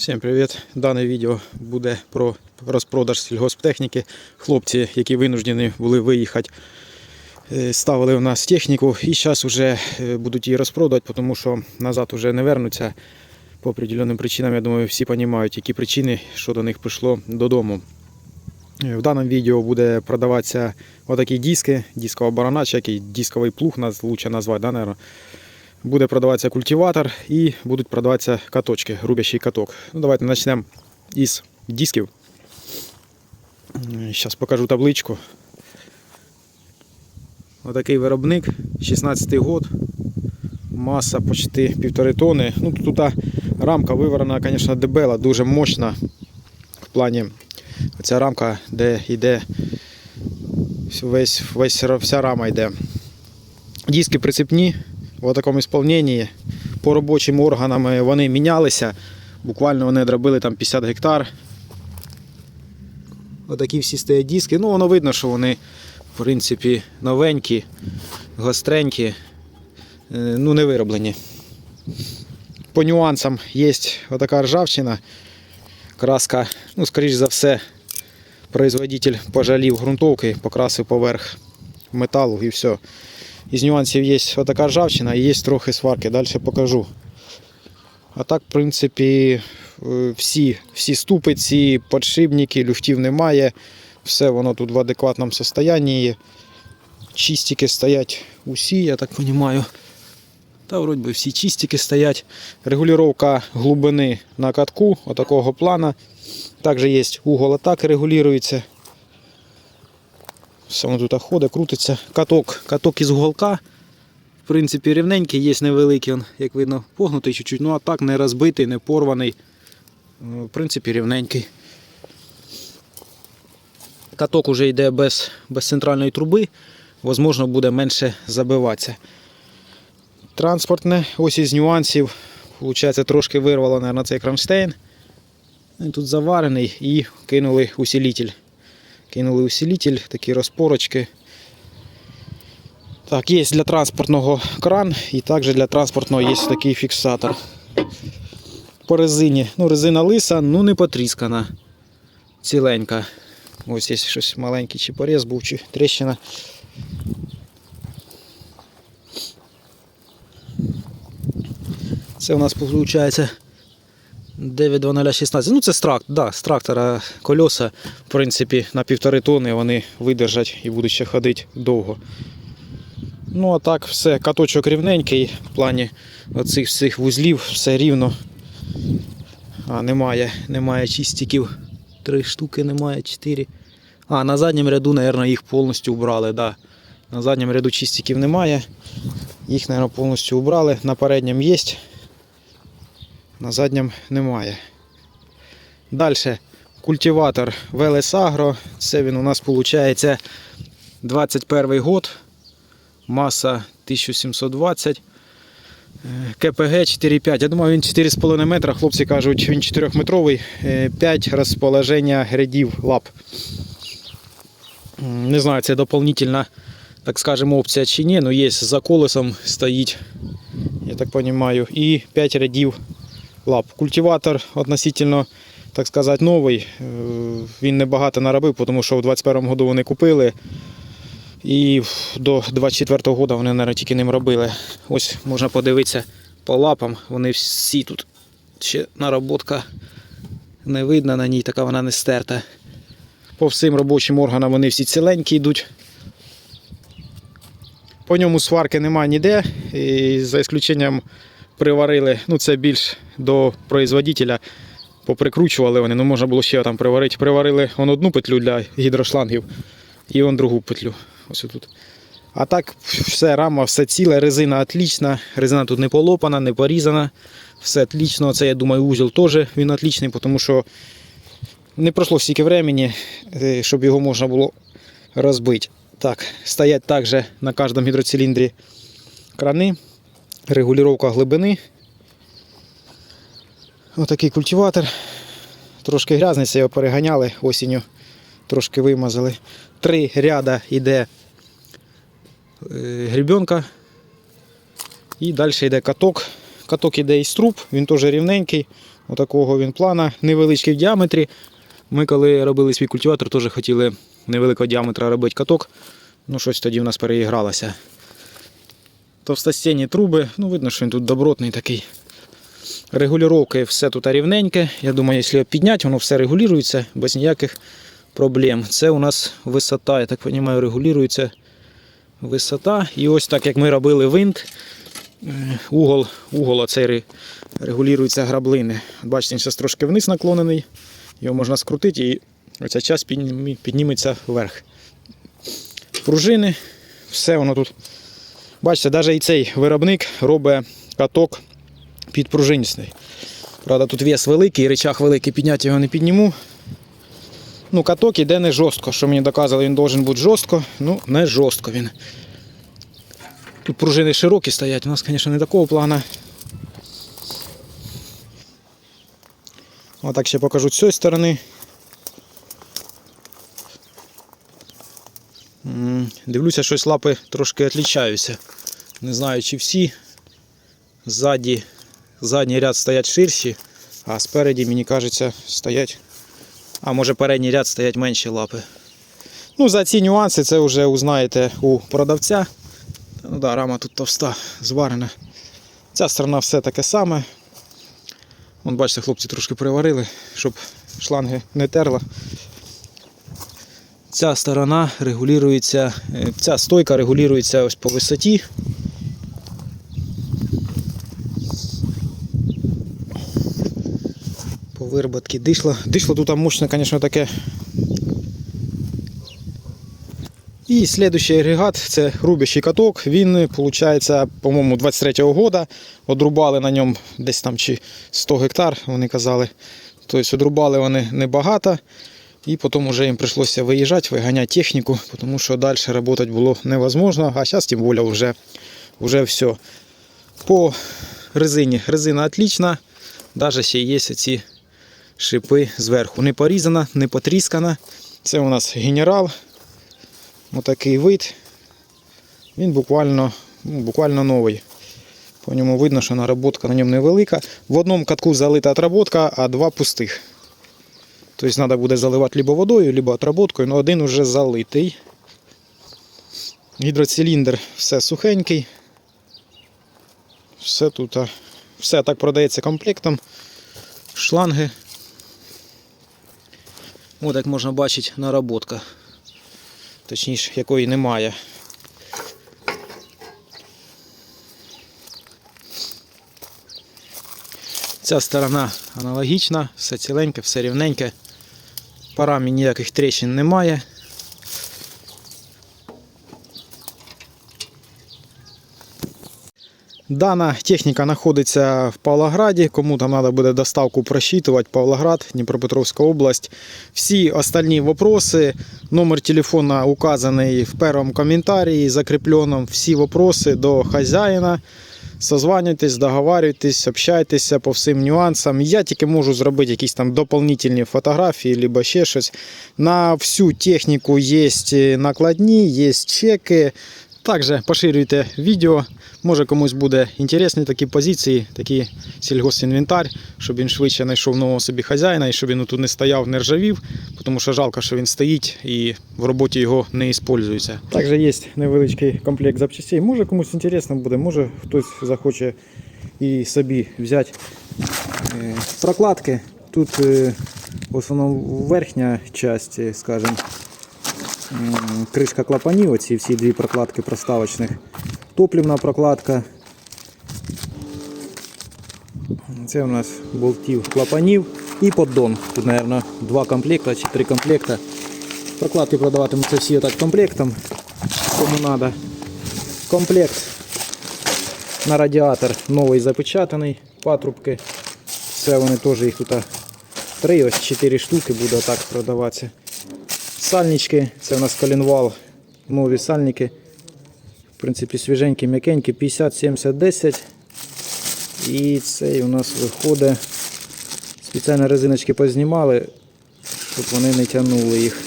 Всім привіт! Дане відео буде про розпродаж сільгосптехніки. Хлопці, які винуждені були виїхати, е, ставили у нас техніку і зараз вже е, будуть її розпродати, тому що назад вже не вернуться. По определенним причинам, я думаю, всі розуміють, які причини, що до них прийшло додому. Е, В даному відео буде продаватися отакі диски, дискова барана, який дисковий плуг, лучше назвати, да, наверное. Буде продаватися культиватор і будуть продаватися каточки, рубящий каток. Ну, давайте почнемо із дисків. Зараз покажу табличку. Отакий виробник, 16 год, маса почти півтори тони. Ну, тут рамка виворена, звісно, дебела, дуже мощна. В плані ця рамка, де йде весь, весь, вся рама йде. Диски прицепні, в такому ісполненні. По робочим органам вони мінялися. Буквально вони дробили там 50 гектар. Отакі всі стоять диски. Ну, воно видно, що вони, в принципі, новенькі, гостренькі, е, ну, не вироблені. По нюансам є отака ржавчина. Краска, ну, скоріш за все, производитель пожалів ґрунтовки, покрасив поверх металу і все. Із нюансів є отака ржавчина і є трохи сварки, далі покажу. А так, в принципі, е, всі, всі ступиці, подшипники, люфтів немає. Все воно тут в адекватному стані. Чистики стоять усі, я так розумію. Та вроді би всі чистики стоять. Регулювання глибини на катку, отакого плана. Також є угол атаки регулюється. Все воно тут ходить, крутиться. Каток, каток із уголка. В принципі, рівненький, є невеликий, он, як видно, погнутий чуть-чуть, ну а так не розбитий, не порваний. Ну, В принципі, рівненький. Каток уже йде без, без центральної труби, можливо, буде менше забиватися. Транспортне, ось із нюансів. Получається, трошки вирвало наверное, цей кронштейн. Тут заварений і кинули усилитель. Кинули усилитель, такі розпорочки. Так, є для транспортного кран і також для транспортного є такий фіксатор. По резині. Ну, резина лиса, ну не потріскана. Ціленька. Ось є щось маленький чи поріз був, чи тріщина. Це у нас виходить 92016. Ну це з, да, з трактора кольоса, в принципі, на півтори тони вони видержать і будуть ще ходити довго. Ну а так, все, каточок рівненький в плані оцих всіх вузлів, все рівно. А, немає, немає чистиків. Три штуки немає, чотири. А, на задньому ряду, мабуть, їх повністю убрали. Да. На задньому ряду чистиків немає. Їх, мабуть, повністю убрали. На передньому є. На задньому немає. Далі культиватор Велес Агро. Це він у нас виходить 21 год. Маса 1720. Е, КПГ 4,5. Я думаю, він 4,5 метра. Хлопці кажуть, він 4-метровий. 5 розположення грядів лап. Не знаю, це дополнительна, так скажемо, опція чи ні, але є за колесом стоїть, я так розумію, і 5 рядів лап. Культиватор относительно, так сказати, новий. Е, Він небагато наробив, тому що в 21 году вони купили. І до 24-го року вони, мабуть, тільки ним робили. Ось можна подивитися по лапам. Вони всі тут ще нароботка не видно на ній, така вона не стерта. По всім робочим органам вони всі ціленькі йдуть. По ньому сварки немає ніде. І за ісключенням приварили, ну це більш до производителя. Поприкручували вони, ну можна було ще там приварити. Приварили он одну петлю для гідрошлангів і он другу петлю. Ось тут. А так, все, рама, все ціле, резина отлічна, резина тут не полопана, не порізана. Все отлично. Це, я думаю, узел теж він отлічний, тому що не пройшло стільки времени, е, щоб його можна було розбити. Так, стоять також на кожному гідроциліндрі крани, регулювання глибини. Отакий культиватор. Трошки грязний, це його переганяли осінню, трошки вимазали. Три ряда йде е, гребенка. І далі йде каток. Каток йде із труб, він теж рівненький. Отакого він плана, невеличкий в діаметрі. Ми коли робили свій культиватор, теж хотіли невеликого діаметра робити каток. Ну, щось тоді в нас переігралося. Товстостінні труби, ну видно, що він тут добротний такий. Регулювання все тут рівненьке. Я думаю, якщо його підняти, воно все регулюється без ніяких проблем. Це у нас висота, я так розумію, регулюється висота. І ось так як ми робили винт, е, угол, угол оцей регулюється граблини. Бачите, він зараз трошки вниз наклонений, його можна скрутити і оця часть підніметься вверх. Пружини, все воно тут. Бачите, навіть і цей виробник робить каток підпружиністий. Правда, тут вес великий, речах великий, підняти його не підніму. Ну, каток іде не жорстко. Що мені доказували, він должен бути жорстко. Ну, не жорстко він. Тут пружини широкі стоять, у нас, звісно, не такого плана. Отак ще покажу з цієї сторони. Дивлюся, щось лапи трошки відрізняються. Не знаю, чи всі. Ззаді, задній ряд стоять ширші, а спереді, мені кажеться, стоять. А може передній ряд стоять менші лапи. Ну, за ці нюанси це вже узнаєте у продавця. Ну да, рама тут товста, зварена. Ця сторона все таке саме. Вон, бачите, хлопці трошки приварили, щоб шланги не терла. Ця сторона регулюється, е, ця стойка регулюється ось по висоті. По вироботки дишло. Дишло тут мощне, звісно, таке. І слідуючий агрегат це рубящий каток. Він, виходить, по-моєму, 23-го года. Одрубали на ньому десь там чи 100 гектар, вони казали. Тобто одрубали вони небагато. І потім вже їм прийшлося виїжджати, виганяти техніку, тому що далі працювати було невозможно, а зараз тим більше вже, вже все. По резині. Резина отлічна, навіть ще є ці шипи зверху. Не порізана, не потріскана. Це у нас генерал. Отакий вид. Він буквально, ну, буквально новий. По ньому видно, що наработка на ньому невелика. В одному катку залита отработка, а два пустих. Тобто треба буде заливати либо водою, либо отработкою, але один вже залитий. Гідроциліндр все сухенький. Все тут. Все так продається комплектом. Шланги. Ось як можна бачити, наработка. Точніше, якої немає. Ця сторона аналогічна, все ціленьке, все рівненьке. Парамі ніяких тріщин немає. Дана техніка знаходиться в Павлограді. Кому там треба буде доставку просчитувати, Павлоград, Дніпропетровська область. Всі остальні вопроси, номер телефона указаний в першому коментарі, закріпленому. Всі вопроси до хазяїна. Созванюйтесь, договарюйтесь, общайтеся по всім нюансам. Я тільки можу зробити якісь там дополнительні фотографії, або ще щось. На всю техніку є накладні, є чеки. Також поширюйте відео. Може комусь буде інтересні такі позиції, такий сільгосінвентар, щоб він швидше знайшов нового собі хазяїна і щоб він тут не стояв, не ржавів, тому що жалко, що він стоїть і в роботі його не використовується. Також є невеличкий комплект запчастей. Може комусь інтересно буде, може хтось захоче і собі взяти Е, прокладки. Тут е, в основному верхня частина, скажімо, м, кришка клапанів, оці всі дві прокладки проставочних. Топлівна прокладка. Це у нас болтів клапанів і поддон. Тут, мабуть, два комплекта чи три комплекта. Прокладки продаватимуться всі отак комплектом. Кому треба. Комплект на радіатор новий запечатаний, патрубки. Це вони теж їх тут три, ось чотири штуки буде отак продаватися. Сальнички, це у нас коленвал, нові сальники. В принципі, свіженькі, м'якенькі, 50, 70, 10. І цей у нас виходить. Спеціально резиночки познімали, щоб вони не тягнули їх.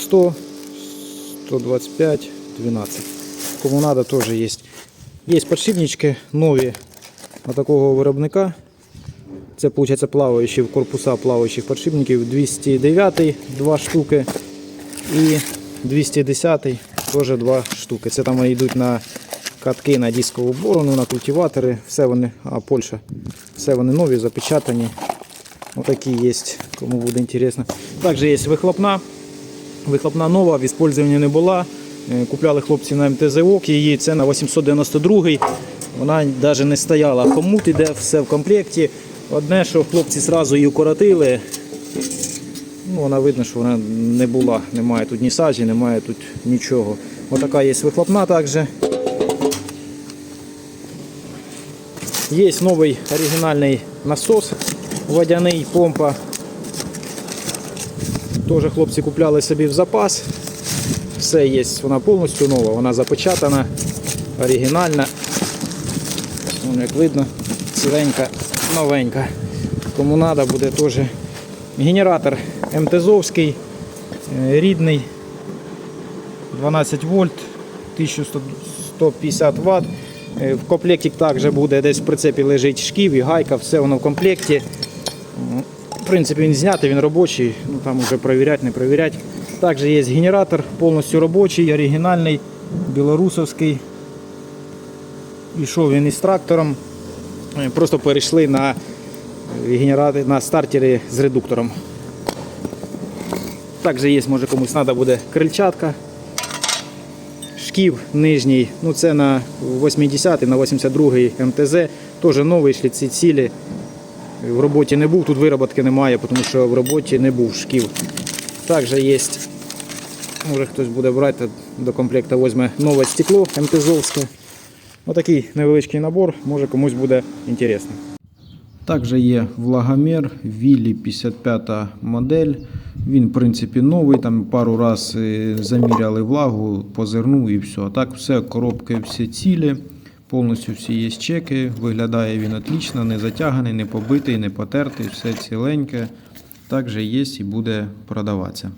100, 125, 12. Кому надо, теж є Є подшипнички нові на такого виробника. Це виходить плаваючі корпуса плаваючих подшипників 209 2 штуки і 210 теж 2 штуки. Це там йдуть на катки на дискову борону, на культиватори. Все вони, а Польща, все вони нові, запечатані. Отакі є, кому буде інтересно. Також є вихлопна. Вихлопна нова, в використанні не була. Е, Купляли хлопці на МТЗ її, це на 892 Вона навіть не стояла. Хомут іде, все в комплекті. Одне, що хлопці одразу її укоротили. Ну, вона видно, що вона не була. Немає тут ні сажі, немає тут нічого. Отака є вихлопна також. Є новий оригінальний насос водяний, помпа. Теж хлопці купляли собі в запас. Все є, вона повністю нова, вона запечатана, оригінальна. Вон, як видно, ціленька, новенька. Кому треба буде теж генератор МТЗовський, е, рідний, 12 вольт, 1150 Вт. Е, В комплекті також буде десь в прицепі лежить шків і гайка, все воно в комплекті. В принципі, він знятий, він робочий, ну там вже перевіряти, не перевіряти. Також є генератор повністю робочий, оригінальний, білорусовський. Ішов він із трактором. Просто перейшли на генератори, на стартери з редуктором. Також є, може комусь треба буде крильчатка. Шків нижній, ну це на 80 на 82-й МТЗ, теж новий йшли ці цілі. В роботі не був, тут вироботки немає, тому що в роботі не був шків. Також є, може хтось буде брати, до комплекта візьме нове стекло МТЗовське. Отакий невеличкий набор, може комусь буде інтересно. Також є влагомір Віллі 55 модель. Він, в принципі, новий. Там пару раз заміряли влагу по зерну і все. Так все, коробки всі цілі, повністю всі є чеки. Виглядає він отлично, не затяганий, не побитий, не потертий, все ціленьке. Також є і буде продаватися.